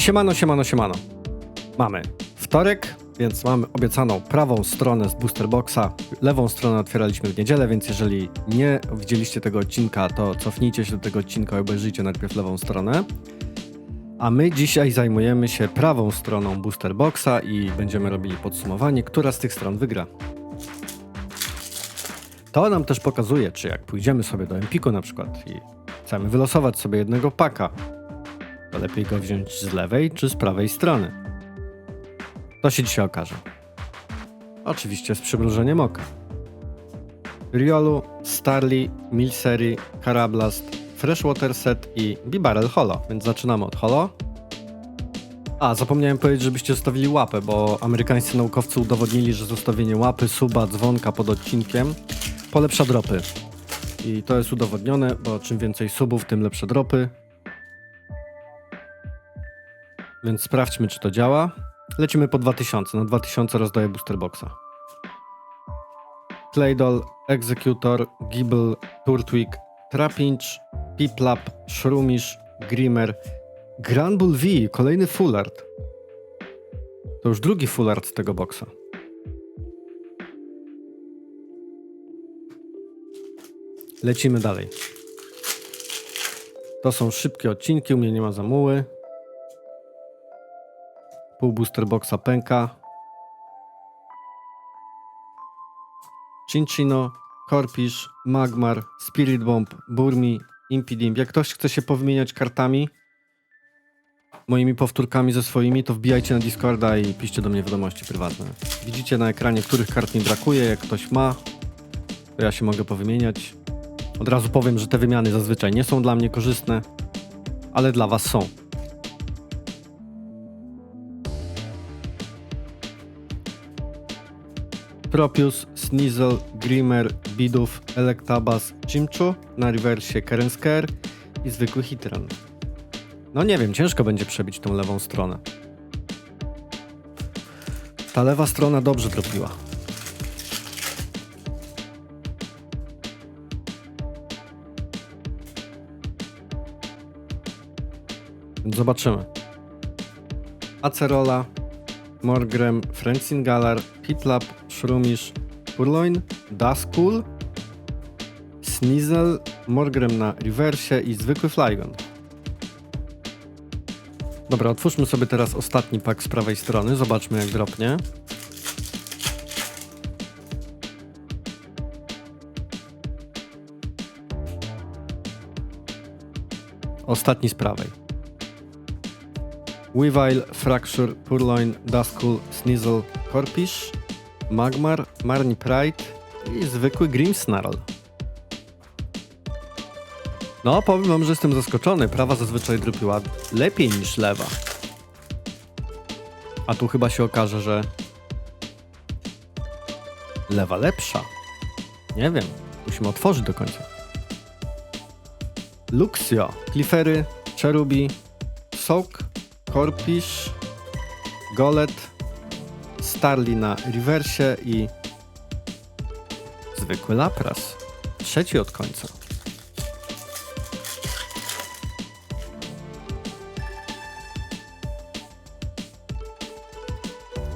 Siemano, siemano, siemano. Mamy wtorek, więc mamy obiecaną prawą stronę z Booster Boxa. Lewą stronę otwieraliśmy w niedzielę, więc jeżeli nie widzieliście tego odcinka, to cofnijcie się do tego odcinka i obejrzyjcie najpierw lewą stronę. A my dzisiaj zajmujemy się prawą stroną Booster Boxa i będziemy robili podsumowanie, która z tych stron wygra. To nam też pokazuje, czy jak pójdziemy sobie do Empiku na przykład i chcemy wylosować sobie jednego paka, lepiej go wziąć z lewej czy z prawej strony. To się dzisiaj okaże. Oczywiście z przymrużeniem oka. Riolu, Starly, Milseri, Carablast, Freshwater Set i Bibarel Holo, więc zaczynamy od Holo. A, zapomniałem powiedzieć, żebyście zostawili łapę, bo amerykańscy naukowcy udowodnili, że zostawienie łapy, suba, dzwonka pod odcinkiem polepsza dropy. I to jest udowodnione, bo czym więcej subów, tym lepsze dropy. Więc sprawdźmy, czy to działa. Lecimy po 2000. Na 2000 rozdaję booster boxa. Claydol, Executor, Gibble, Turtwig, Trapinch, Piplap, Shroomish, Grimmer, Granbull V, kolejny full art. To już drugi full art z tego boxa. Lecimy dalej. To są szybkie odcinki, u mnie nie ma zamuły. Pół booster boxa pęka. Cinchino, Corpish, Magmar, Spirit Bomb, Burmi, Impidimp. Jak ktoś chce się powymieniać kartami, moimi powtórkami ze swoimi, to wbijajcie na Discorda i piszcie do mnie wiadomości prywatne. Widzicie na ekranie, których kart mi brakuje. Jak ktoś ma, to ja się mogę powymieniać. Od razu powiem, że te wymiany zazwyczaj nie są dla mnie korzystne, ale dla Was są. Tropius, Sneasel, Grimmer, Bidów, Electabuzz, Chimchu, na rewersie Kerensker i zwykły Hitran. No nie wiem, ciężko będzie przebić tą lewą stronę. Ta lewa strona dobrze dropiła. Więc zobaczymy. Acerola, Morgrem, Francine Galar, Pitlap, Shroomish, Purloin, Duskull, Sneasel, Morgrem na rewersie i zwykły Flygon. Dobra, otwórzmy sobie teraz ostatni pak z prawej strony. Zobaczmy jak dropnie. Ostatni z prawej. Weavile, Fracture, Purloin, Duskull, Sneasel, Corpish, Magmar, Marni Pride i zwykły Grimmsnarl. No, powiem wam, że jestem zaskoczony. Prawa zazwyczaj dropiła lepiej niż lewa. A tu chyba się okaże, że lewa lepsza. Nie wiem. Musimy otworzyć do końca. Luxio, Cliffery, Cherubi, Soak, Corpish, Golet, Starly na rewersie i zwykły Lapras. Trzeci od końca.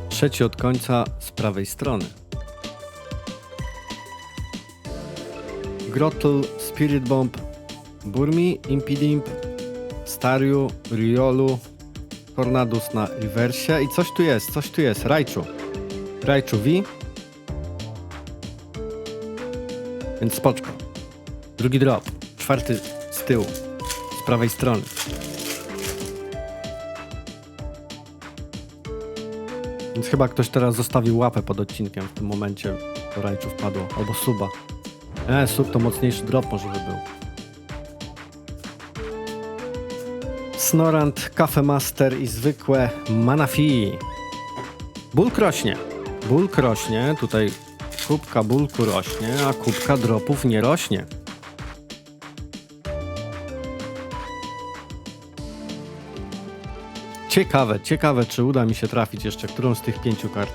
Trzeci od końca z prawej strony. Grottle, Spirit Bomb, Burmi, Impidimp, Stariu, Riolu, Tornadus na rewersie i coś tu jest, coś tu jest, Raichu. Raichu V. Więc spoczko. Drugi drop, czwarty z tyłu, z prawej strony. Więc chyba ktoś teraz zostawił łapę pod odcinkiem w tym momencie, to Raichu wpadło, albo suba. E, sub to mocniejszy drop może by był. Snorant, Cafe Master i zwykłe Manafi. Bulk rośnie. Bulk rośnie. Tutaj kubka bulku rośnie, a kubka dropów nie rośnie. Ciekawe, ciekawe, czy uda mi się trafić jeszcze którą z tych pięciu kart.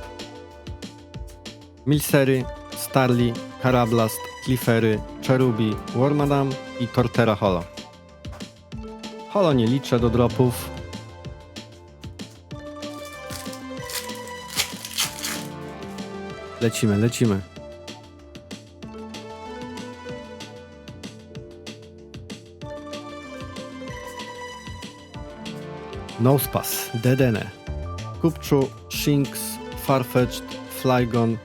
Milsery, Starly, Carablast, Cliffery, Cherubi, Wormadam i Torterra Holo. Holo nie liczę do dropów. Lecimy, lecimy. Nosepass, Dedene, Kupczu, Shinx, Farfetched, Flygon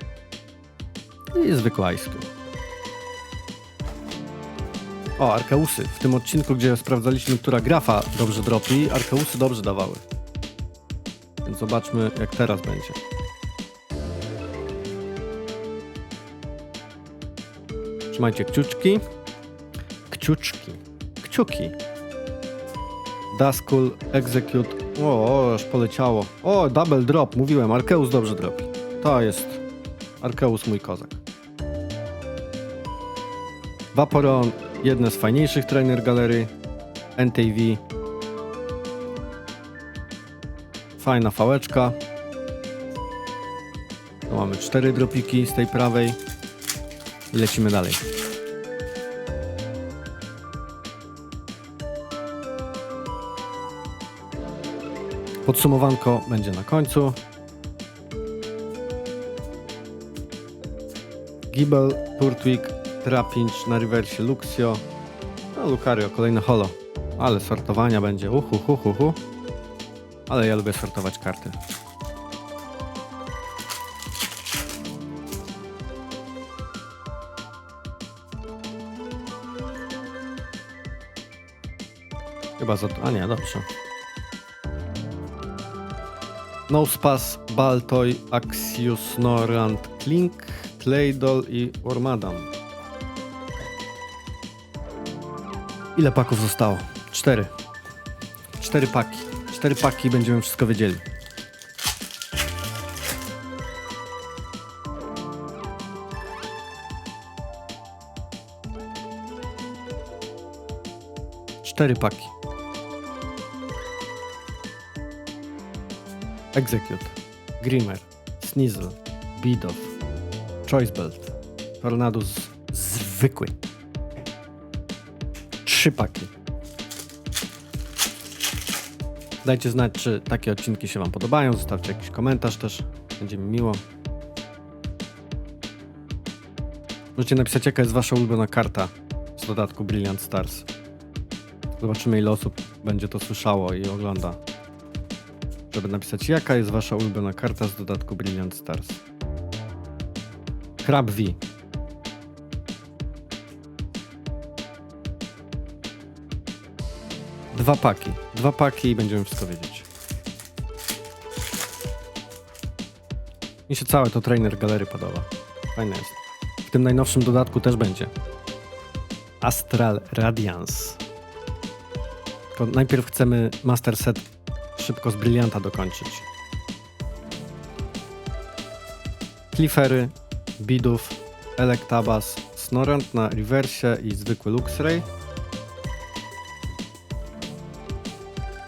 i zwykłe Ice Cube. O, Arkeusy. W tym odcinku, gdzie sprawdzaliśmy, która grafa dobrze dropi, Arkeusy dobrze dawały. Więc zobaczmy, jak teraz będzie. Trzymajcie kciuczki. Kciuczki. Kciuki. Daskul, Execute. O, aż poleciało. O, double drop. Mówiłem, Arkeus dobrze dropi. To jest Arkeus mój kozak. Vaporeon, jedne z fajniejszych trainer galerii. NTV. Fajna fałeczka. Tu mamy cztery dropiki z tej prawej. I lecimy dalej. Podsumowanko będzie na końcu. Gibel, Turtwig, Trapinch na rewersie Luxio. No Lucario, kolejne holo. Ale sortowania będzie. Uhu, hu, hu, hu. Ale ja lubię sortować karty. Chyba za to. A nie, dobrze. Nospass, Baltoy, Axius, Norant, Klink, Claydol i Wormadam. Ile paków zostało? Cztery. Cztery paki. Cztery paki będziemy wszystko wiedzieli. Cztery paki. Execute, Grimmer, Sneasel, Beat-Off, Choice Belt, Tornadus zwykły. Trzy paki. Dajcie znać, czy takie odcinki się Wam podobają. Zostawcie jakiś komentarz też. Będzie mi miło. Możecie napisać, jaka jest Wasza ulubiona karta z dodatku Brilliant Stars. Zobaczymy, ile osób będzie to słyszało i ogląda żeby napisać, jaka jest wasza ulubiona karta z dodatku Brilliant Stars. Crab V. Dwa paki. Dwa paki i będziemy wszystko wiedzieć. Mi się całe to trainer galery podoba. Fajne jest. W tym najnowszym dodatku też będzie. Astral Radiance. Tylko najpierw chcemy Master Set szybko z Brillianta dokończyć. Cliffery, Bidów, Electabas, Snorant na rewersie i zwykły Luxray.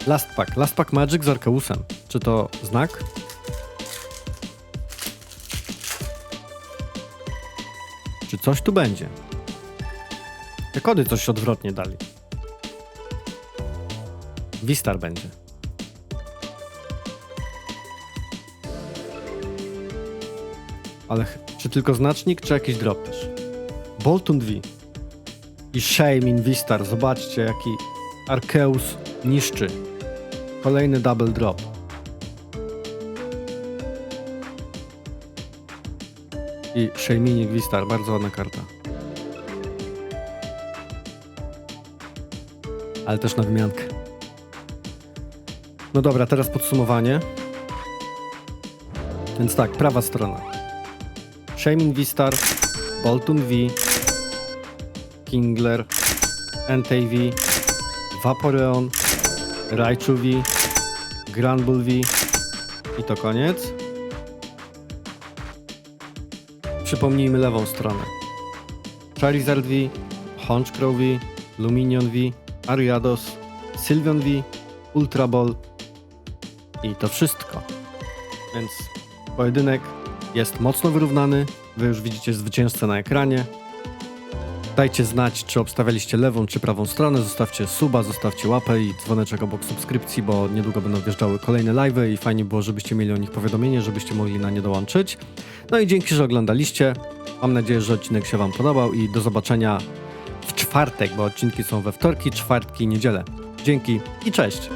Last Pack. Last Pack Magic z Arkeusem. Czy to znak? Czy coś tu będzie? Te kody coś odwrotnie dali. Wistar będzie. Ale czy tylko znacznik, czy jakiś drop też? Boltund V i Shame in Vistar. Zobaczcie, jaki Arceus niszczy. Kolejny double drop. I Shaming Vistar, bardzo ładna karta. Ale też na wymiankę. No dobra, teraz podsumowanie. Więc tak, prawa strona. Shamin V-Star, Boltun V, Kingler, NTV, Vaporeon, Raichu V, Granbull V i to koniec. Przypomnijmy lewą stronę. Charizard V, Honchcrow V, Luminion V, Ariados, Sylveon V, Ultra Ball i to wszystko. Więc pojedynek jest mocno wyrównany. Wy już widzicie zwycięzcę na ekranie. Dajcie znać, czy obstawialiście lewą, czy prawą stronę. Zostawcie suba, zostawcie łapę i dzwoneczek obok subskrypcji, bo niedługo będą wjeżdżały kolejne live'y i fajnie było, żebyście mieli o nich powiadomienie, żebyście mogli na nie dołączyć. No i dzięki, że oglądaliście. Mam nadzieję, że odcinek się Wam podobał i do zobaczenia w czwartek, bo odcinki są we wtorki, czwartki i niedzielę. Dzięki i cześć!